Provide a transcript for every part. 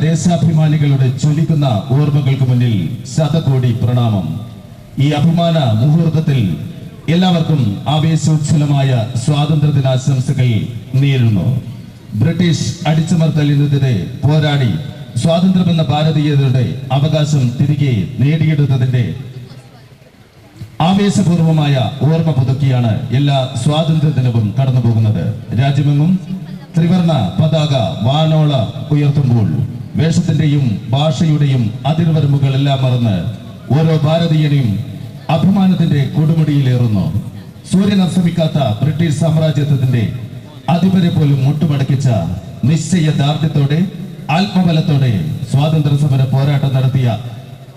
ദേശാഭിമാനികളുടെ ജ്വലിക്കുന്ന ഓർമ്മകൾക്ക് മുന്നിൽ ശതകോടി പ്രണാമം. ഈ അഭിമാന മുഹൂർത്തത്തിൽ എല്ലാവർക്കും ആവേശോജ്വലമായ സ്വാതന്ത്ര്യ ദിനാശംസകൾ നേരുന്നു. ബ്രിട്ടീഷ് അടിച്ചമർത്തലിനെതിരെ പോരാടി സ്വാതന്ത്ര്യമെന്ന ഭാരതീയതയുടെ അവകാശം തിരികെ നേടിയെടുത്തതിന്റെ ആവേശപൂർവമായ ഓർമ്മ പുതുക്കിയാണ് എല്ലാ സ്വാതന്ത്ര്യ ദിനവും കടന്നു പോകുന്നത് രാജ്യമെങ്ങും ത്രിവർണ പതാക വാനോള ഉയർത്തുമ്പോൾ വേഷത്തിന്റെയും ഭാഷയുടെയും അതിർവരമ്പുകളെല്ലാം മറന്ന് ഓരോ ഭാരതീയനെയും അഭിമാനത്തിന്റെ കൊടുമുടിയിലേറുന്നു. സൂര്യൻ അസ്തമിക്കാത്ത ബ്രിട്ടീഷ് സാമ്രാജ്യത്വത്തിന്റെ അധിപരെ പോലും മുട്ടുമടക്കിച്ച നിശ്ചയ ദാർഢ്യത്തോടെ ആത്മബലത്തോടെ സ്വാതന്ത്ര്യ സമര പോരാട്ടം നടത്തിയ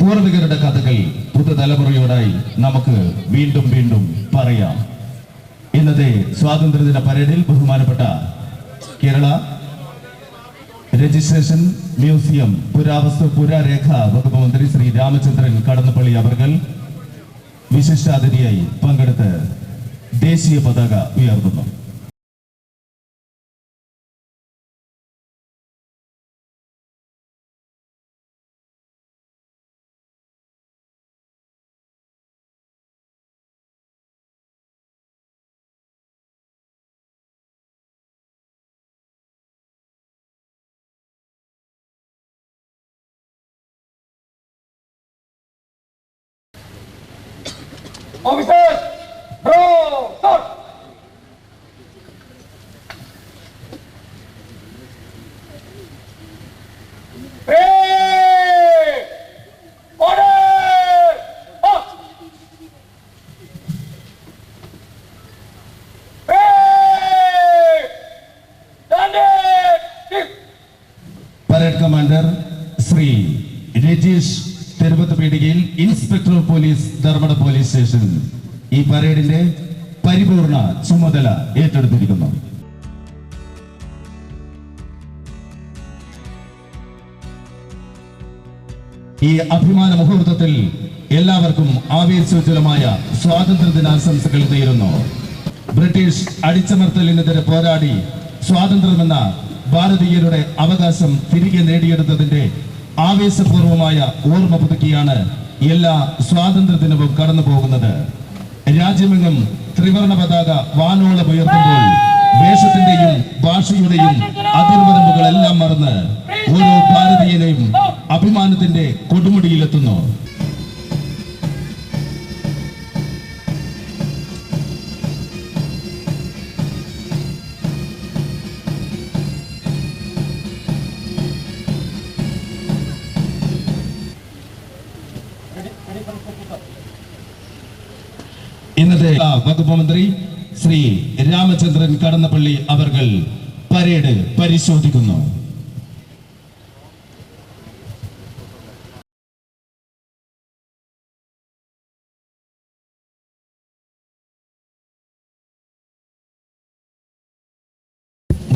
പൂർവികരുടെ കഥകൾ പുതുതലമുറയോടായി നമുക്ക് വീണ്ടും വീണ്ടും പറയാം. ഇന്നത്തെ സ്വാതന്ത്ര്യദിന പരേഡിൽ ബഹുമാനപ്പെട്ട കേരള രജിസ്ട്രേഷൻ മ്യൂസിയം പുരാവസ്തു പുരാരേഖ വകുപ്പ് മന്ത്രി ശ്രീ രാമചന്ദ്രൻ കടന്നപ്പള്ളി അവർകൾ വിശിഷ്ടാതിഥിയായി പങ്കെടുത്ത് ദേശീയ പതാക ഉയർത്തുന്നു. Officer bro Theruvath Peedikayil inspector of police Dharmadam police station. ഈ പരേഡിന്റെ പരിപൂർണ ചുമതല ഏറ്റെടുത്തിരിക്കുന്നു. ഈ അഭിമാന മുഹൂർത്തത്തിൽ എല്ലാവർക്കും ആവേശോജ്വലമായ സ്വാതന്ത്ര്യ ദിനാശംസകൾ നേരുന്നു. ബ്രിട്ടീഷ് അടിച്ചമർത്തലിനെതിരെ പോരാടി സ്വാതന്ത്ര്യമെന്ന ഭാരതീയരുടെ അവകാശം തിരികെ നേടിയെടുത്തതിന്റെ ആവേശപൂർവമായ ഓർമ്മ പുതുക്കിയാണ് എല്ലാ സ്വാതന്ത്ര്യ ദിനവും കടന്നു പോകുന്നത്. രാജ്യമെങ്ങും ത്രിവർണ പതാക വാനോളം ഉയർത്തുമ്പോൾ വേഷത്തിന്റെയും ഭാഷയുടെയും അതിർവരമ്പുകളെല്ലാം മറന്ന് ഓരോ ഭാരതീയനെയും അഭിമാനത്തിന്റെ കൊടുമുടിയിലെത്തുന്നു. വകുപ്പ് മന്ത്രി ശ്രീ രാമചന്ദ്രൻ കടന്നപ്പള്ളി അവർ പരേഡ് പരിശോധിക്കുന്നു.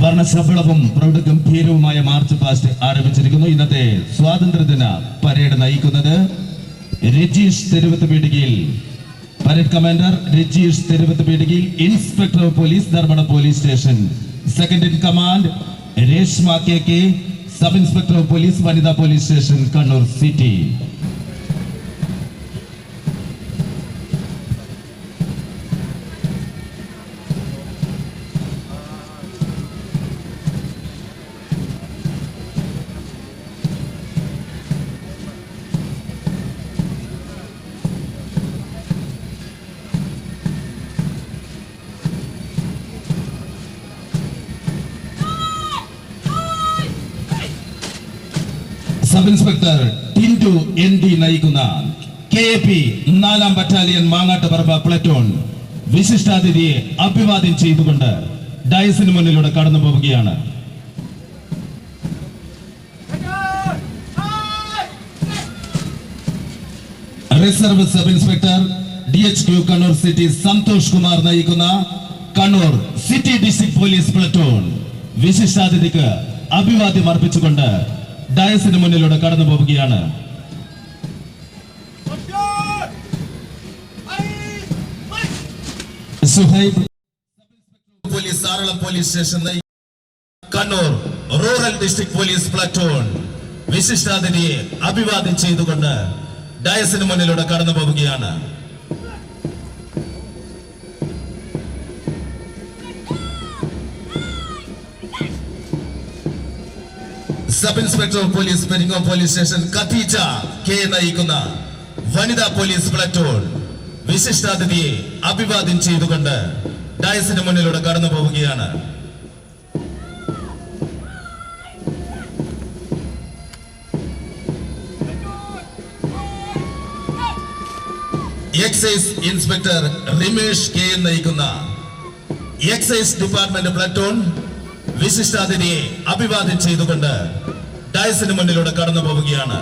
വർണശബളവും പ്രൗഢഗംഭീരവുമായ മാർച്ച് പാസ്റ്റ് ആരംഭിച്ചിരിക്കുന്നു. ഇന്നത്തെ സ്വാതന്ത്ര്യദിന പരേഡ് നയിക്കുന്നത് രജീഷ് തെരുവത്ത് പീടികയിൽ parade commander Rajeesh Theruvath Peedikayil inspector of police Dharmadam police station. Second in command Reshma K K sub inspector of police വനിതാ police station Kannur city. Sub inspector Tintu N D നയിക്കുന്ന K A P നാലാം battalion Mangattuparamba platoon വിശിഷ്ടാതിഥിയെ അഭിവാദ്യം ചെയ്തുകൊണ്ട് ഡയസിന് മുന്നിലൂടെ കടന്നു പോവുകയാണ്. Reserve sub inspector D H Q Kannur city Santhosh Kumar നയിക്കുന്ന Kannur city district police platoon വിശിഷ്ടാതിഥിക്ക് അഭിവാദ്യം അർപ്പിച്ചുകൊണ്ട് ഡയസിന് മുന്നിലൂടെ കടന്നു പോവുകയാണ്. Police Aralam police station Kannur rural district police platoon വിശിഷ്ടാതിഥിയെ അഭിവാദ്യം ചെയ്തുകൊണ്ട് ഡയസിന് മുന്നിലൂടെ കടന്നു പോവുകയാണ്. Sub inspector of police Peringome police station കത്തീച്ച K നയിക്കുന്ന വനിതാ പോലീസ് പ്ലറ്റോൺ വിശിഷ്ടാതിഥിയെ അഭിവാദ്യം ചെയ്തുകൊണ്ട് ഡയസിന് മുന്നിലൂടെ കടന്നു പോവുകയാണ്. എക്സൈസ് ഇൻസ്പെക്ടർ റിമേഷ് കെ നയിക്കുന്ന എക്സൈസ് ഡിപ്പാർട്ട്മെന്റ് പ്ലറ്റൂൺ വിശിഷ്ടാതിഥിയെ അഭിവാദ്യം ചെയ്തുകൊണ്ട് ഡയസിന് മുന്നിലൂടെ കടന്നു പോവുകയാണ്.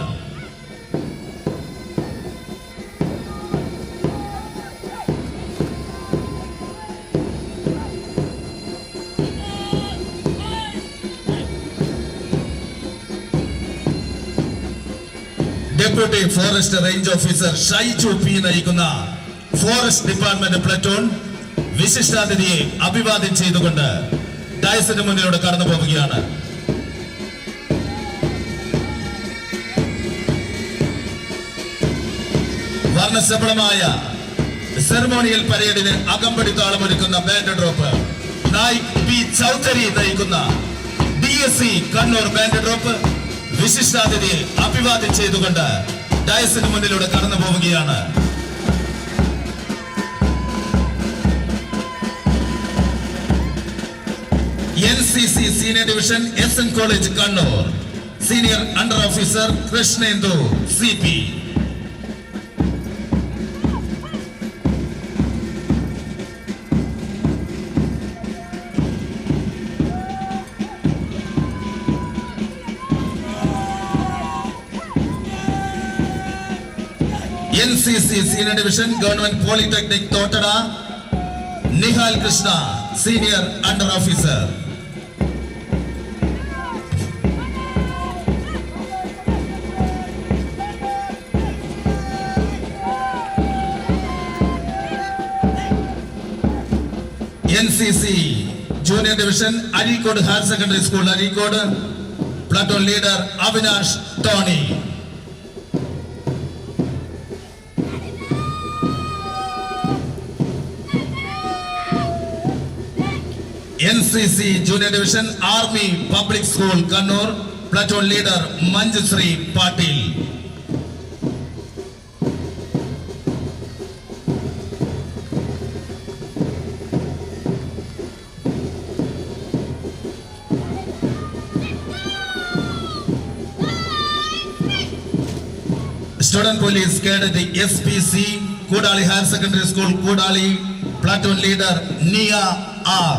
Deputy forest range officer Shaiju P നയിക്കുന്ന ഫോറസ്റ്റ് ഡിപ്പാർട്ട്മെന്റ് പ്ലറ്റൂൺ വിശിഷ്ടാതിഥിയെ അഭിവാദ്യം ചെയ്തുകൊണ്ട് ഡയസിന് മുന്നിലൂടെ കടന്നു പോവുകയാണ്. വർണശബളമായ സെറമോണിയൽ പരേഡിന് അകമ്പടി താളമൊരുക്കുന്ന band troupe. Naik P Chaudhary നയിക്കുന്ന D S C Kannur band troupe വിശിഷ്ടാതിഥിയെ അഭിവാദ്യം ചെയ്തുകൊണ്ട് ഡയസിന് മുന്നിലൂടെ കടന്നു പോവുകയാണ്. C C senior division S N college Kannur. Senior under officer Krishnendu C P N C C senior division government polytechnic Thottada Nihal Krishna senior under officer N C C junior division Areekode higher secondary school Areekode platoon leader Avinash Tony N C C junior division army public school Kannur platoon leader Manjushree Patil student police cadet S P C Koodali higher secondary school Koodali platoon leader Niya R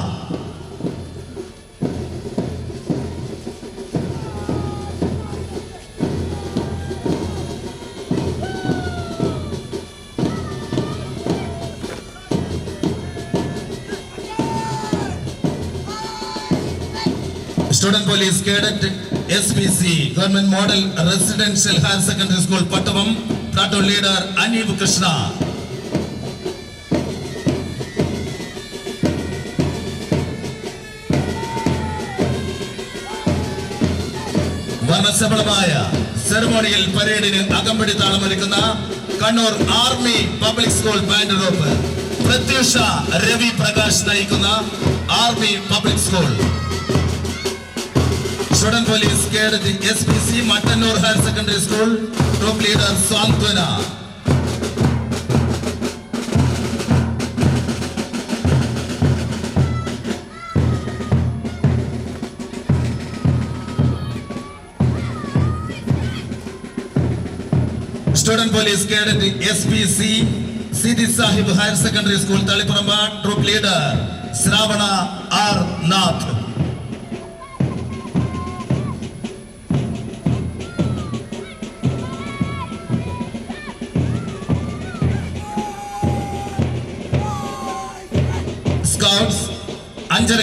student police cadet S P C government model residential higher secondary school Pattuvam platoon leader Aneeb Krishna വർണശബളമായ ceremonial പരേഡിന് അകമ്പടി താളമൊരുക്കുന്ന Kannur army public school band troupe Prathyusha Ravi Prakash നയിക്കുന്ന army public school student police cadet S P C Mattannur higher secondary school troop leader Santhwana student police cadet S P C Seethi Sahib higher secondary school Thaliparamba troop leader Sravana R Nath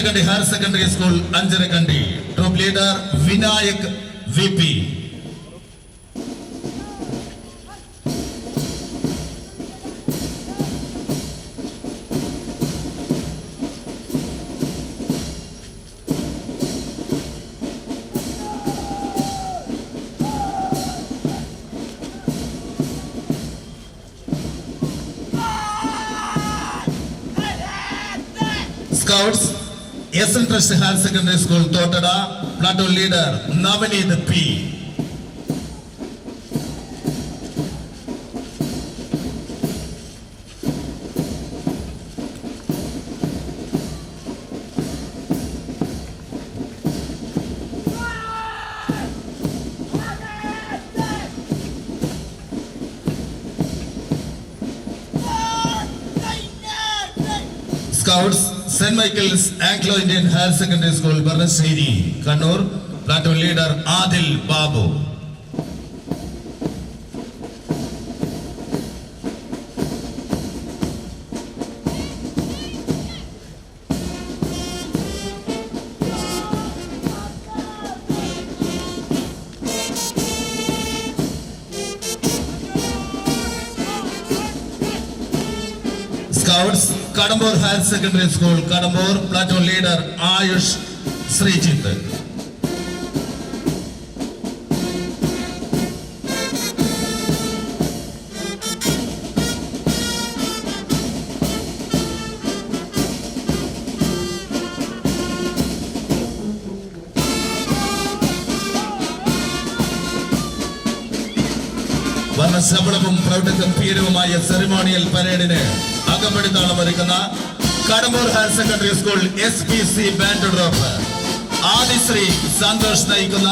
Anjarakandy higher secondary school Anjarakandy troop leader Vinayak V S N trust higher secondary school Thottada platoon leader Navaneeth P scouts Saint Michael's Anglo Indian higher secondary school Burnassery Kannur platoon leader Adil Babu scouts Kadambur higher secondary school Kadambur platoon leader Ayush Sreejith. വർണശബളവും പ്രൗഢഗംഭീരവുമായ ceremonial പരേഡിന് അകമ്പടിത്താളം ഒരുക്കുന്ന Kadambur higher secondary school S P C band troupe Aadisree Santhosh നയിക്കുന്ന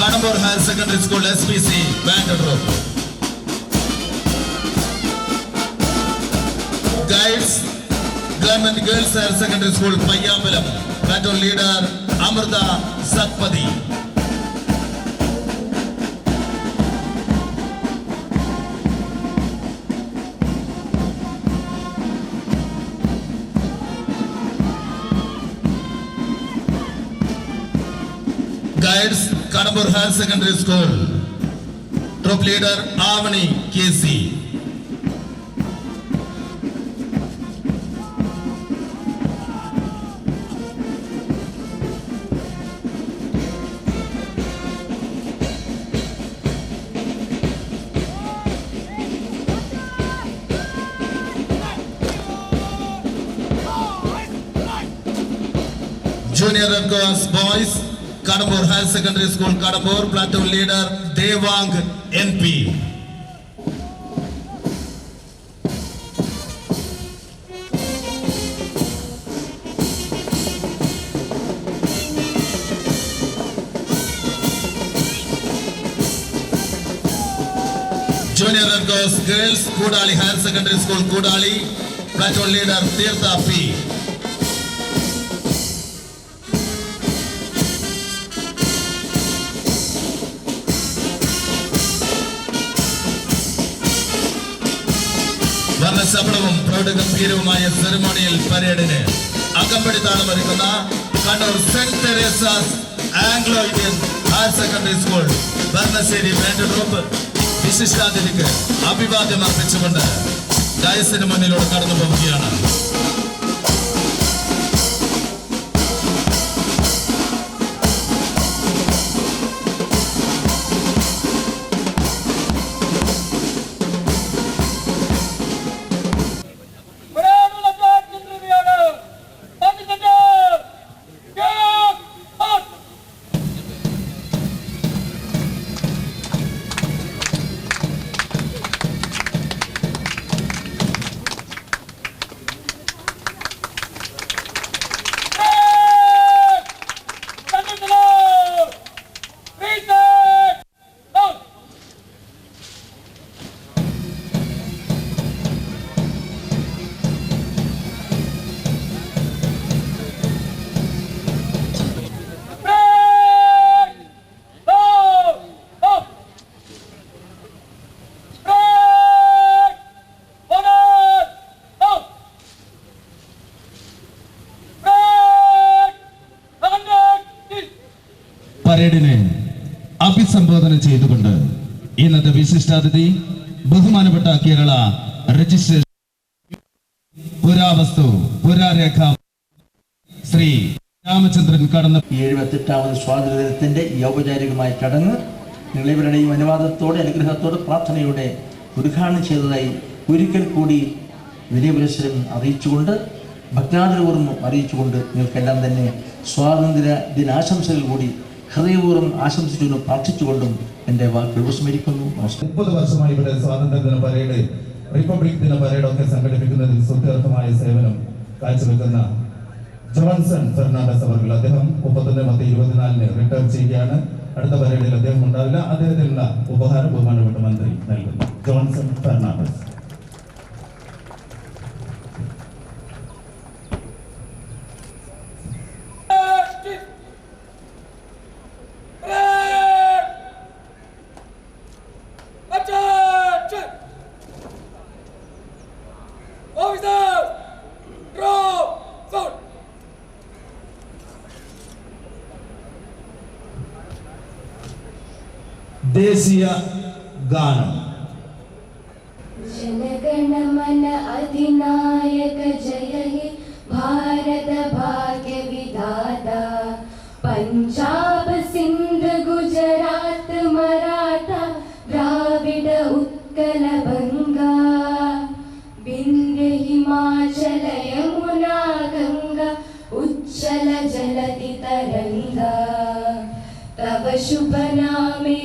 Kadambur higher secondary school S P C band troupe guides government girls higher secondary school Payyambalam. Baton leader Amrita Satpathy. Guides Kadambur higher secondary school troop leader Avani K C junior red cross boys Kadambur higher secondary school Kadambur platoon leader Devang N P junior red cross girls Koodali higher secondary school Koodali platoon leader വർണശബളവും പ്രൗഢഗംഭീരവുമായ ceremonial പരേഡിന് അകമ്പടി താളമൊരുക്കുന്ന Kannur Saint Teresa's Anglo Indian higher secondary school Burnassery band group വിശിഷ്ടാതിഥിക്ക് അഭിവാദ്യം അർപ്പിച്ചുകൊണ്ട് ഡയസിന് മുന്നിലൂടെ കടന്നു പോവുകയാണ്. പരേഡിനെ അഭിസംബോധന ചെയ്തുകൊണ്ട് ഇന്നത്തെ വിശിഷ്ടാതിഥി ബഹുമാനപ്പെട്ട കേരള രജിസ്ട്രേഷൻ പുരാവസ്തു പുരാരേഖ ശ്രീ രാമചന്ദ്രൻ കടന്ന എഴുപത്തെട്ടാമത് സ്വാതന്ത്ര്യത്തിന്റെ ഔപചാരികമായ ചടങ്ങ് നിങ്ങളിവരുടെയും അനുവാദത്തോടെ അനുഗ്രഹത്തോടെ പ്രാർത്ഥനയോടെ ഉദ്ഘാടനം ചെയ്തതായി ഒരിക്കൽ കൂടി വിനയപുരസ്സരം അറിയിച്ചുകൊണ്ട് ഭക്താദരപൂർവം അറിയിച്ചുകൊണ്ട് നിങ്ങൾക്കെല്ലാം തന്നെ സ്വാതന്ത്ര്യ ദിനാശംസകൾ കൂടി ഹൃദയപൂർവം ആശംസിച്ചുകൊണ്ടും പ്രാർത്ഥിച്ചുകൊണ്ടും എന്റെ വാക്കുകൾ ഉപസ്മരിക്കുന്നു നമസ്കാരം. മുപ്പത് വർഷമായി ഇവിടെ സ്വാതന്ത്ര്യ ദിന പരേഡ് റിപ്പബ്ലിക് ദിന പരേഡ് ഒക്കെ സംഘടിപ്പിക്കുന്നതിൽ സുത്യർത്ഥമായ സേവനം കാഴ്ചവെക്കുന്ന ജോൺസൺ ഫെർണാണ്ടസ് അവർ അദ്ദേഹം മുപ്പത്തൊന്ന് പത്ത് ഇരുപത്തിനാലിന് റിട്ടയർ ചെയ്യുകയാണ്. അടുത്ത പരേഡിൽ അദ്ദേഹം ഉണ്ടാവില്ല. അദ്ദേഹത്തിനുള്ള ഉപഹാര ബഹുമാനപ്പെട്ട മന്ത്രി നൽകുന്നു. Johnson Fernandez. దేశీయ గానం జనగణమన అధినాయక జయ భారత భాగ్య విధాత పంజాబ్ సింధ్ గుజరాత్ మరాఠా ద్రావిడ ఉత్కల బంగా వింధ్య హిమాచల యమునా గంగా उच्चल जलति तरङ्गा तव शुभ नामे